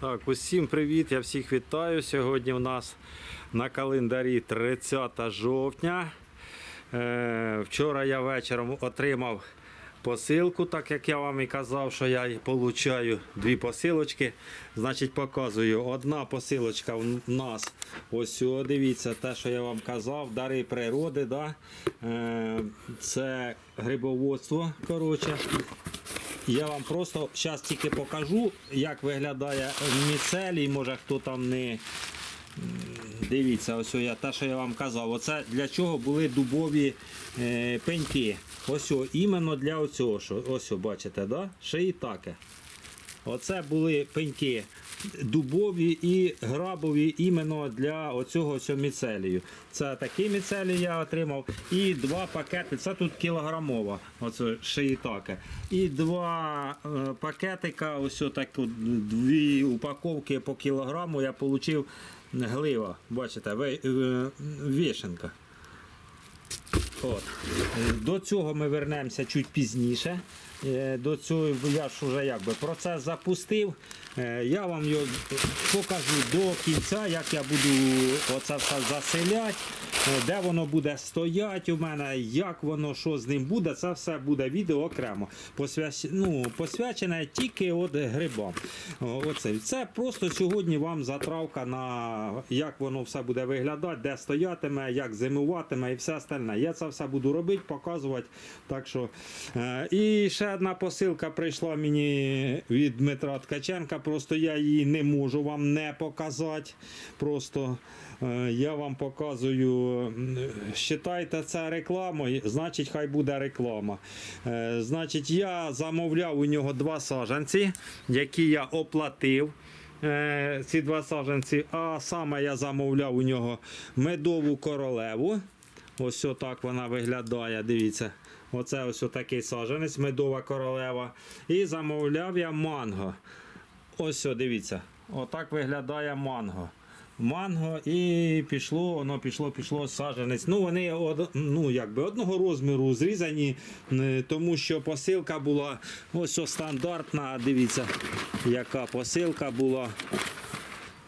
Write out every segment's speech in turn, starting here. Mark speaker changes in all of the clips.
Speaker 1: Так, усім привіт, я всіх вітаю. Сьогодні у нас на календарі 30 жовтня. Е, вчора я вечором отримав посилку, так як я вам і казав, що я отримую дві посилочки. Значить, показую. Одна посилочка в нас ось о, дивіться, те, що я вам казав, дари природи. Да? Е, це грибоводство. коротше. Я вам просто зараз тільки покажу, як виглядає міцелій, може хто там не дивіться, ось я те, що я вам казав. Оце для чого були дубові е, пеньки. Ось іменно для оцього, ось бачите, да? шиїтаке. Оце були пеньки дубові і грабові іменно для оцього міцелію. Це такий міцелій я отримав. І два пакети. Це тут кілограмова, оце шиїтаке. І два е, пакетика, ось так, дві упаковки по кілограму я отримав глива. Бачите, е, вішенка. От. До цього ми вернемося чуть пізніше. Е, До цього я ж уже якби процес запустив. Е, Я вам його покажу до кінця, як я буду оце все заселяти, е, де воно буде стояти у мене, як воно, що з ним буде. Це все буде відео окремо. Посвящ... Ну, посвячене тільки от грибам. Оце. Це просто сьогодні вам затравка на як воно все буде виглядати, де стоятиме, як зимуватиме і все остальне. Я це все буду робити, показувати. Так що, е, і ще одна посилка прийшла мені від Дмитра Ткаченка. Просто я її не можу вам не показати. Просто е, я вам показую. м, Считайте це рекламою, значить, хай буде реклама. Е, Значить, я замовляв у нього два саджанці, які я оплатив. е, Ці два саджанці, а саме я замовляв у нього медову королеву. Ось отак вона виглядає. Дивіться. Оце ось такий саджанець, медова королева. І замовляв я манго. Ось о, дивіться. Отак виглядає манго. Манго і пішло, воно пішло, пішло саджанець. Ну, вони од, ну, якби одного розміру зрізані, тому що посилка була ось стандартна. Дивіться, яка посилка була.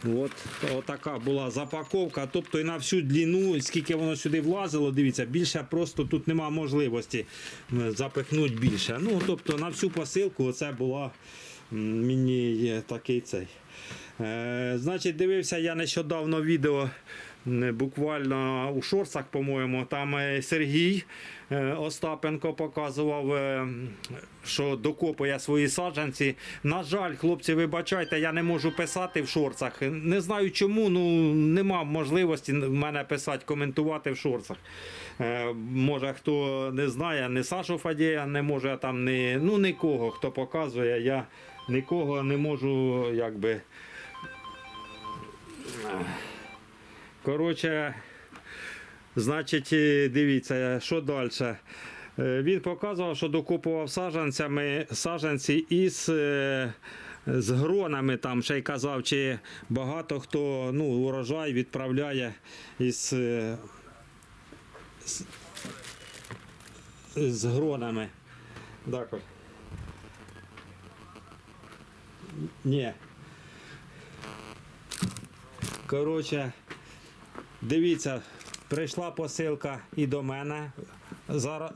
Speaker 1: От, отака була запаковка. Тобто і на всю длину, скільки воно сюди влазило, дивіться, більше просто тут нема можливості запихнути більше. Ну, тобто на всю посилку оце була мені є такий цей. Е, значить, дивився я нещодавно відео. Буквально у шорсах, по-моєму, там е, Сергій е, Остапенко показував, е, що докопує свої саджанці. На жаль, хлопці, вибачайте, я не можу писати в шорцах. Не знаю чому, ну нема можливості в мене писати, коментувати в шорцах. Е, Може, хто не знає, не Сашу Фадєя, не може там не, ну, нікого, хто показує, я нікого не можу якби. Коротше, значить, е, дивіться, що далі. Він показував, що докупував саджанцями саджанці із. е, З гронами там ще й казав, чи багато хто ну, урожай відправляє із, е, з, з гронами. Так от. Ні. Коротше, дивіться, прийшла посилка і до мене. Зараз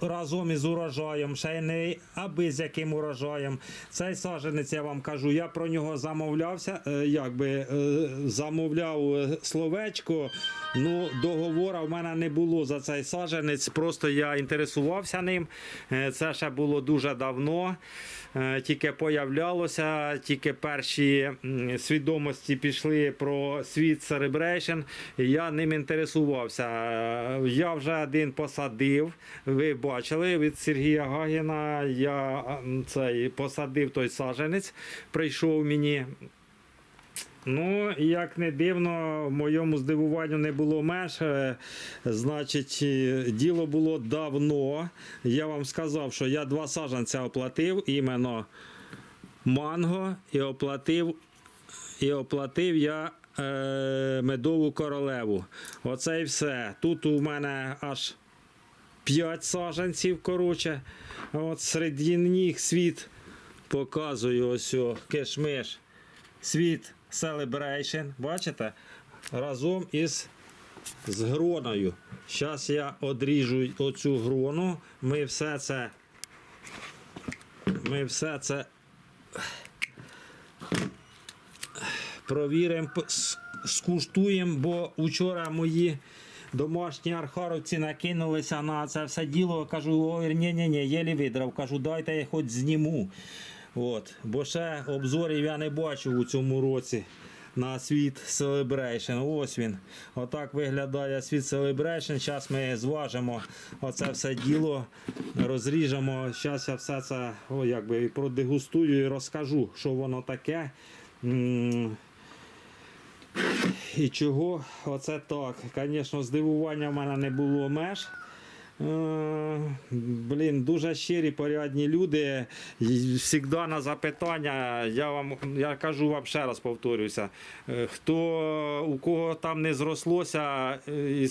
Speaker 1: разом із урожаєм, ще й не аби з яким урожаєм. Цей саджанець, я вам кажу, я про нього замовлявся, е, якби е, замовляв е, словечко. Ну, договора в мене не було за цей саджанець, просто я інтересувався ним. Е, Це ще було дуже давно. Е, Тільки появлялося, тільки перші свідомості пішли про світ Celebration, я ним інтересувався. Е, Я вже один посадив. Ви бачили від Сергія Гагіна. Я цей посадив той саджанець, прийшов мені. Ну, як не дивно, в моєму здивуванню не було меж. Е, Значить, е, діло було давно. Я вам сказав, що я два саджанця оплатив, іменно манго, і оплатив, і оплатив я е, медову королеву. Оце і все. Тут у мене аж 5 саджанців, коротше. От серед них світ показую ось о, кишмиш. Світ Celebration, бачите? Разом із з гроною. Зараз я одріжу оцю грону. Ми все це. Ми все це провіримо, скуштуємо, бо вчора мої домашні архаровці накинулися на це все діло. Кажу, ой, ні, ні, ні, єлі видрав. Кажу, дайте я хоч зніму. От. Бо ще обзорів я не бачив у цьому році. На світ Celebration. Ось він. Отак виглядає світ Celebration. Зараз ми зважимо оце все діло, розріжемо. Зараз я все це о, якби, продегустую і розкажу, що воно таке. І чого оце так? Звісно, здивування в мене не було меж. Е, Блін, дуже щирі, порядні люди. Завжди на запитання, я вам я кажу вам ще раз повторюся. е, Хто у кого там не зрослося е,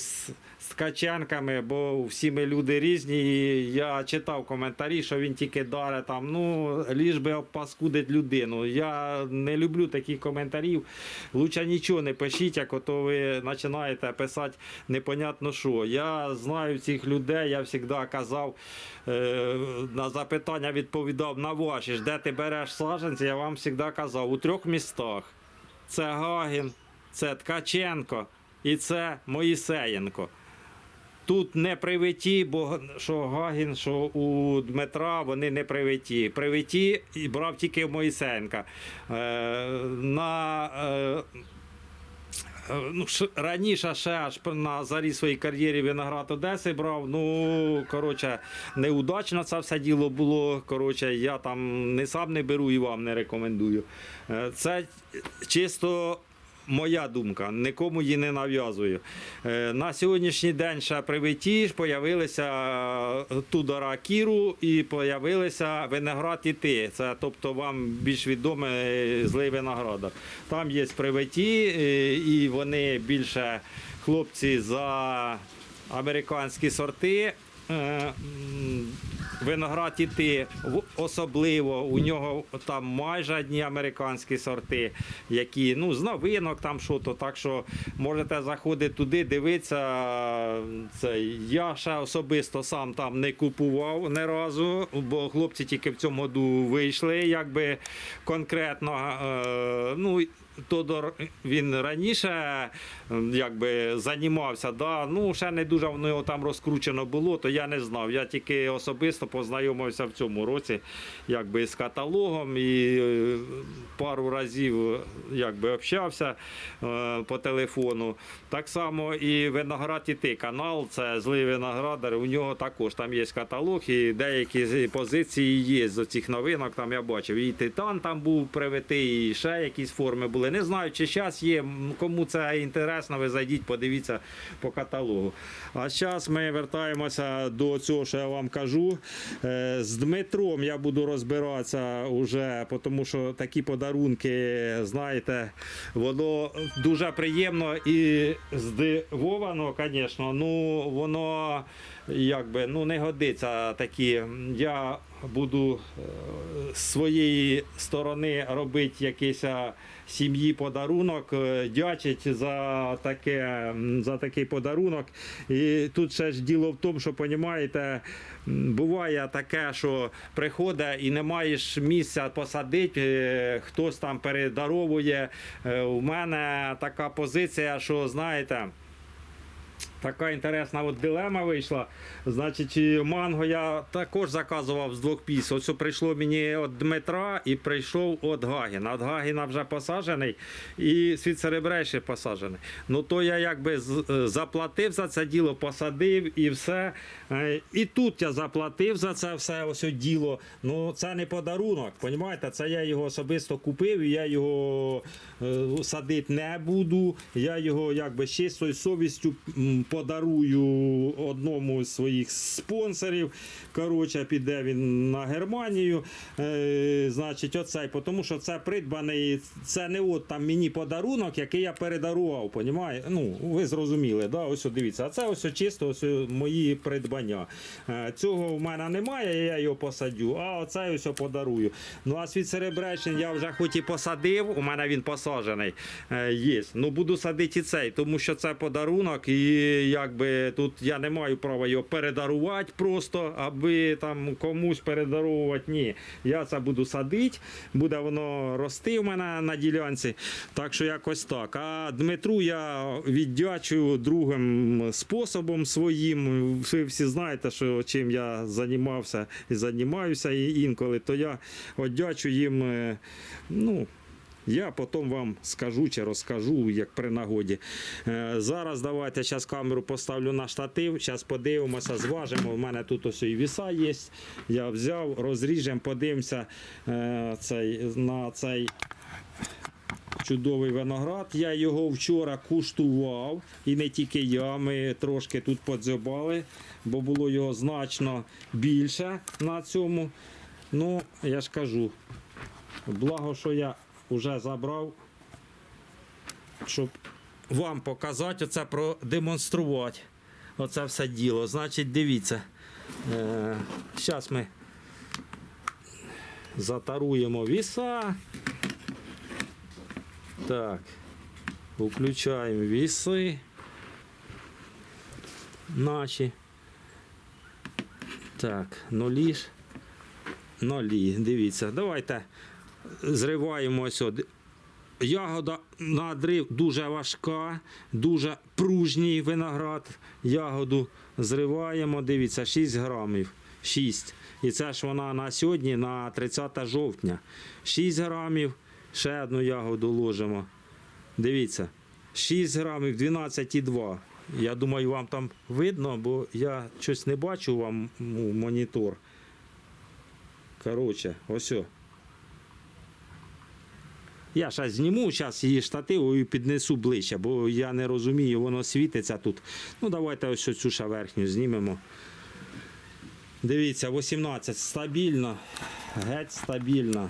Speaker 1: із ткаченками, бо всі ми люди різні. І я читав коментарі, що він тільки даре там, ну, ліж би обпаскудить людину. Я не люблю таких коментарів. Лучше нічого не пишіть, як ото ви починаєте писати непонятно що. Я знаю цих людей, я завжди казав, е, на запитання відповідав на ваші ж, де ти береш саджанці, я вам завжди казав, у трьох містах. Це Гагін, це Ткаченко і це Моїсеєнко. Тут не привиті, бо що Гагін, що у Дмитра вони не привиті. Привиті і брав тільки в Моїсенка. Е, на, е, е, ну, раніше ще аж на зарі своїй кар'єрі виноград Одеси брав. Ну, коротше, неудачно це все діло було. Коротше, я там не сам не беру і вам не рекомендую. Е, Це чисто моя думка, нікому її не нав'язую. Е, На сьогоднішній день ще при ВІТі появилися е, Тудора Кіру і появилися виноград іти. Це тобто вам більш відомий е, злий виноградар. Там є привиті, е, і вони більше хлопці за американські сорти. Виноград іти особливо, у нього там майже одні американські сорти, які ну, з новинок там що то. Так що можете заходити туди, дивитися. Це я ще особисто сам там не купував ні разу, бо хлопці тільки в цьому году вийшли, якби конкретно. Е, ну, Тодор він раніше якби займався, да, ну ще не дуже воно його там розкручено було, то я не знав. Я тільки особисто познайомився в цьому році якби, з каталогом і е, пару разів якби, общався е, по телефону. Так само і виноград іти канал, це злий виноградар. У нього також там є каталог, і деякі позиції є з цих новинок. Там я бачив. І титан там був привитий, і ще якісь форми були. Не знаю, чи зараз є. Кому це інтересно, ви зайдіть, подивіться по каталогу. А зараз ми вертаємося до цього, що я вам кажу. Е, З Дмитром я буду розбиратися уже, тому що такі подарунки, знаєте, воно дуже приємно і здивовано, звісно. Ну, воно якби ну, не годиться такі. Я буду е, з своєї сторони робити якийсь а, сім'ї подарунок, е, дячить за, таке, за такий подарунок. І тут ще ж діло в тому, що розумієте, буває таке, що приходить і не маєш місця посадити, е, хтось там передаровує. Е, У мене така позиція, що знаєте. Така інтересна от дилема вийшла. Значить, манго я також заказував з двох піс. Ось прийшло мені від Дмитра і прийшов від Гагіна. Від Гагіна вже посаджений і світ серебрейший посаджений. Ну то я якби е, заплатив за це діло, посадив і все. Е, І тут я заплатив за це все ось от діло. Ну це не подарунок, понімаєте? Це я його особисто купив, і я його е, садити не буду. Я його якби чистою совістю подарую одному з своїх спонсорів. Коротше, піде він на Германію. Е, значить, оцей, тому що це придбаний, це не от там мені подарунок, який я передарував. Понімає? Ну, ви зрозуміли, да? ось дивіться. А це ось чисто ось мої придбання. Е, цього в мене немає, я його посадю, а оцей ось подарую. Ну а світ Серебречний я вже хоч і посадив, у мене він посаджений. Е, є. Ну буду садити і цей, тому що це подарунок, і якби тут я не маю права його передарувати просто, аби там комусь передарувати. Ні. Я це буду садити, буде воно рости в мене на ділянці. Так що якось так. А Дмитру я віддячую другим способом своїм. Ви всі знаєте, що чим я займався і займаюся інколи, то я віддячу їм. е, Ну, я потім вам скажу чи розкажу, як при нагоді. Е, зараз давайте зараз камеру поставлю на штатив. Зараз подивимося, зважимо. У мене тут ось і віса є. Я взяв, розріжемо, подивимося е, цей, на цей чудовий виноград. Я його вчора куштував, і не тільки я. Ми трошки тут подзьобали, бо було його значно більше на цьому. Ну, я ж кажу, благо, що я вже забрав, щоб вам показати, оце продемонструвати. Оце все діло. Значить, дивіться. Зараз ми затаруємо віса. Так. Включаємо віси. Наші. Так, нулі ж. Нолі. Дивіться, давайте зриваємо ось. от. Ягода на дрив дуже важка, дуже пружній виноград. Ягоду зриваємо. Дивіться, 6 грамів. 6. І це ж вона на сьогодні, на 30 жовтня. 6 грамів. Ще одну ягоду ложимо. Дивіться, 6 грамів 12,2. Я думаю, вам там видно, бо я щось не бачу вам ну, монітор. Коротше, ось. о. Я зараз зніму, зараз її штативу і піднесу ближче, бо я не розумію, воно світиться тут. Ну, давайте ось цю верхню знімемо. Дивіться, 18 стабільно, геть стабільно.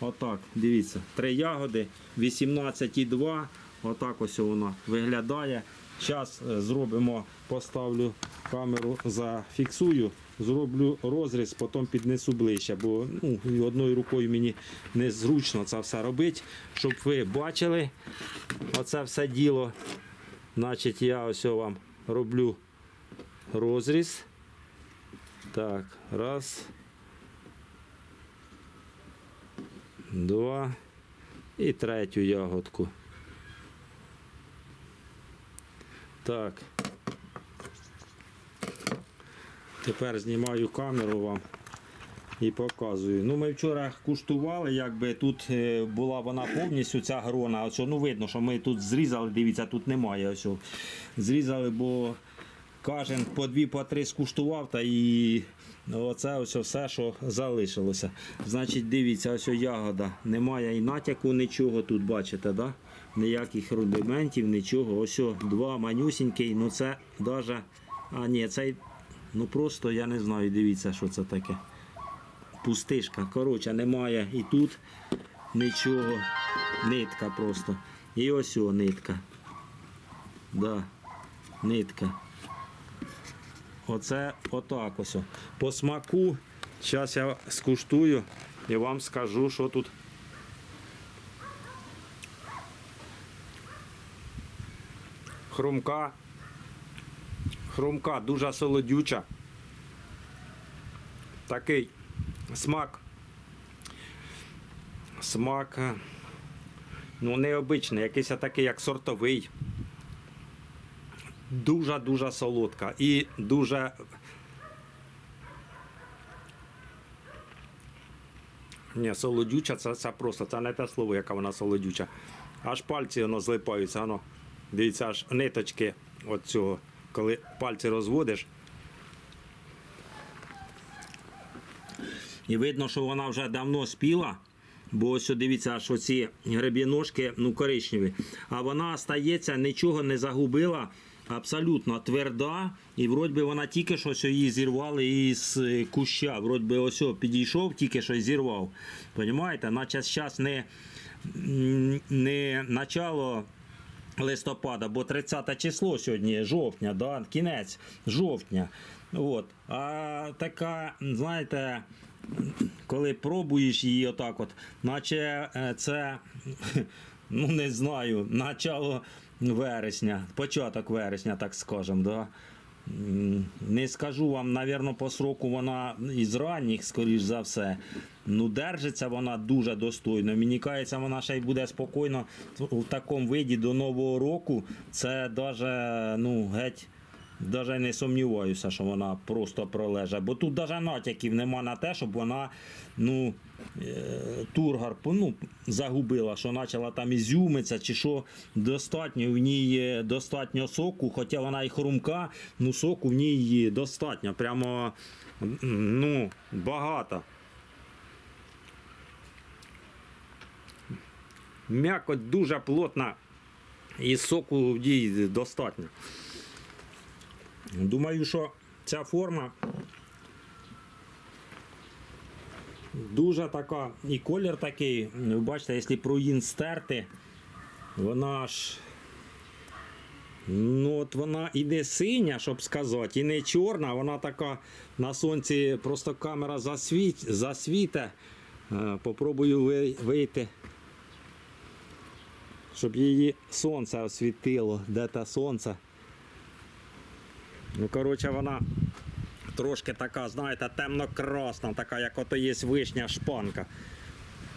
Speaker 1: Отак, дивіться, три ягоди, 18,2. Отак ось воно виглядає. Зараз зробимо, поставлю камеру, зафіксую, зроблю розріз, потім піднесу ближче, бо ну, одною рукою мені незручно це все робити, щоб ви бачили оце все діло. Значить, я ось вам роблю розріз. Так, раз. Два. І третю ягодку. Так. Тепер знімаю камеру вам і показую. Ну, ми вчора куштували, якби тут е, була вона повністю ця грона. Ось, ну видно, що ми тут зрізали, дивіться, тут немає. Ось, зрізали, бо кожен по дві, по три скуштував та і оце ось все, що залишилося. Значить, дивіться, ось ягода. Немає і натяку, нічого тут, бачите, да? ніяких рудиментів, нічого. Ось два манюсінький, ну це даже. А ні, цей, ну просто я не знаю, дивіться, що це таке. Пустишка. Коротше, немає і тут нічого. Нитка просто. І ось о нитка. Да, нитка. Оце отак ось. По смаку. Зараз я скуштую і вам скажу, що тут. Хрумка. Хрумка дуже солодюча. Такий смак. Смак. е, Ну, необичний, якийсь такий, як сортовий. Дуже-дуже солодка і дуже. Ні, солодюча, це, це просто, це не те слово, яка вона солодюча. Аж пальці воно злипаються, воно. Дивіться, аж ниточки от цього, коли пальці розводиш. І видно, що вона вже давно спіла. Бо ось дивіться, аж оці гребіножки ну, коричневі. А вона стається, нічого не загубила. абсолютно тверда. І вроді би вона тільки що її зірвали із куща. Вроді би ось підійшов, тільки що зірвав. Понімаєте? Наче зараз не, не начало листопада, бо 30 число сьогодні, жовтня, да? кінець жовтня. От. А така, знаєте, коли пробуєш її отак, от, наче е, це, ну не знаю, начало вересня, початок вересня, так скажемо. Да? Не скажу вам, навірно, по сроку вона із ранніх, скоріш за все. Ну, держиться вона дуже достойно. Мені кається, вона ще й буде спокійно в такому виді до Нового року. Це даже, ну, геть. Даже не сумніваюся, що вона просто пролеже. Бо тут даже натяків нема на те, щоб вона ну, е, тургар ну, загубила, що почала там ізюмитися, чи що достатньо в ній достатньо соку, хоча вона і хрумка, ну соку в ній достатньо. Прямо ну, багато. М'якоть дуже плотна і соку в ній достатньо. Думаю, що ця форма дуже така, і колір такий. Ви бачите, якщо проїн стерти, вона ж. Ну, от вона і не синя, щоб сказати, і не чорна, вона така на сонці просто камера засвіт, засвіте. Е, Попробую вийти, щоб її сонце освітило. Де те сонце? Ну, коротше, вона трошки така, знаєте, темно-красна, така, як ото є вишня шпанка.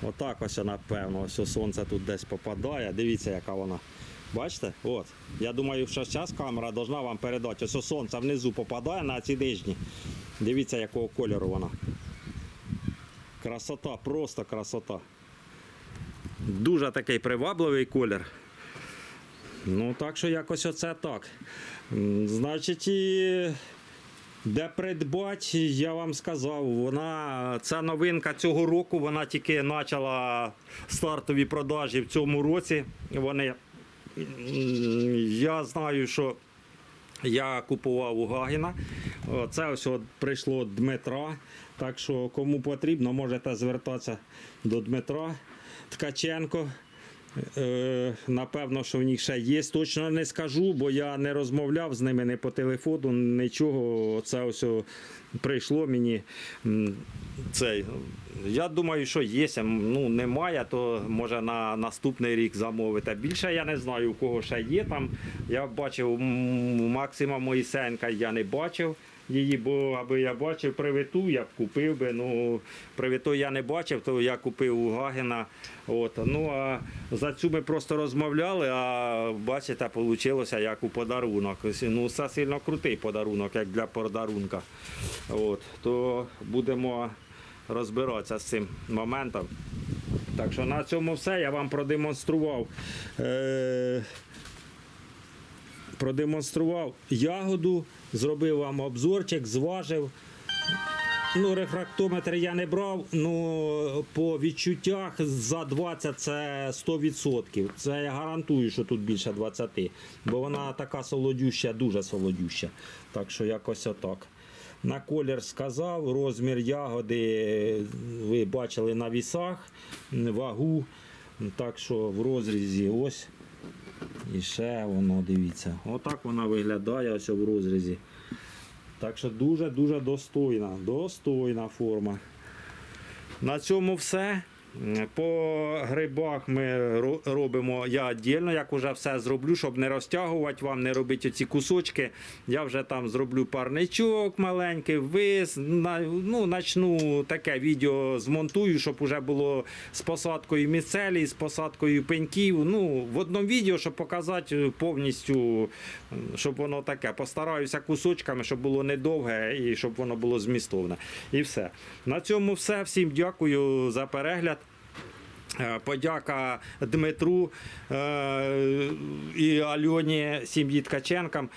Speaker 1: Отак ось, напевно, ось сонце тут десь попадає. Дивіться, яка вона. Бачите? От. Я думаю, що зараз камера повинна вам передати. Ось сонце внизу попадає на ці нижні. Дивіться, якого кольору вона. Красота, просто красота. Дуже такий привабливий колір. Ну, так що якось оце так. Значить, і де придбати, я вам сказав, вона ця новинка цього року, вона тільки почала стартові продажі в цьому році. Вони, я знаю, що я купував у Гагіна. Це ось от прийшло Дмитра. Так що кому потрібно, можете звертатися до Дмитра Ткаченко. Е, напевно, що в них ще є. Точно не скажу, бо я не розмовляв з ними не по телефону, нічого. Це ось прийшло мені. Цей. Я думаю, що є. Ну, немає, то може на наступний рік замовити. Більше я не знаю, у кого ще є там. Я бачив Максима Моїсенка, я не бачив. Її, бо аби я бачив привіту, я б купив би. Ну, привіту я не бачив, то я купив у Гагіна. От. Ну, а за цю ми просто розмовляли, а бачите, вийшло як у подарунок. Ну, це сильно крутий подарунок, як для подарунка. От. То будемо розбиратися з цим моментом. Так що на цьому все. Я вам продемонстрував. Е- продемонстрував ягоду, зробив вам обзорчик, зважив. Ну, рефрактометр я не брав, ну по відчуттях за 20 це 100%. Це я гарантую, що тут більше 20, бо вона така солодюща, дуже солодюща. Так що якось отак. На колір сказав, розмір ягоди ви бачили на вісах, вагу. Так що в розрізі ось. І ще воно, дивіться. Отак вона виглядає ось в розрізі. Так що дуже-дуже достойна, достойна форма. На цьому все. По грибах ми робимо я віддільно, як уже все зроблю, щоб не розтягувати вам, не робити ці кусочки. Я вже там зроблю парничок маленький, вис, ну, начну таке відео змонтую, щоб уже було з посадкою міцелій, з посадкою пеньків. Ну, в одному відео, щоб показати повністю, щоб воно таке. Постараюся кусочками, щоб було недовге і щоб воно було змістовне. І все. На цьому все. Всім дякую за перегляд. Е, Подяка Дмитру е, і Альоні сім'ї Ткаченкам.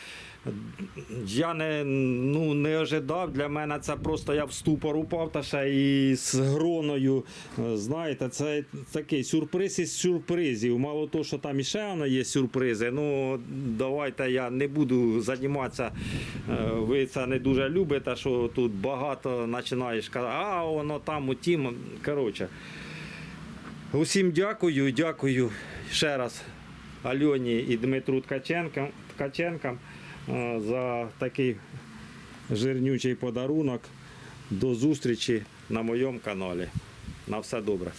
Speaker 1: Я не, ну, не ожидав. Для мене це просто я в ступор упав та ще і з гроною. Е, Знаєте, це такий сюрприз із сюрпризів. Мало того, що там іще воно є сюрпризи. Ну давайте я не буду займатися. Ви це не дуже любите, що тут багато починаєш казати, а воно там утім. Коротше. Усім дякую, дякую ще раз Альоні і Дмитру Ткаченкам, Ткаченкам за такий жирнючий подарунок. До зустрічі на моєму каналі. На все добре.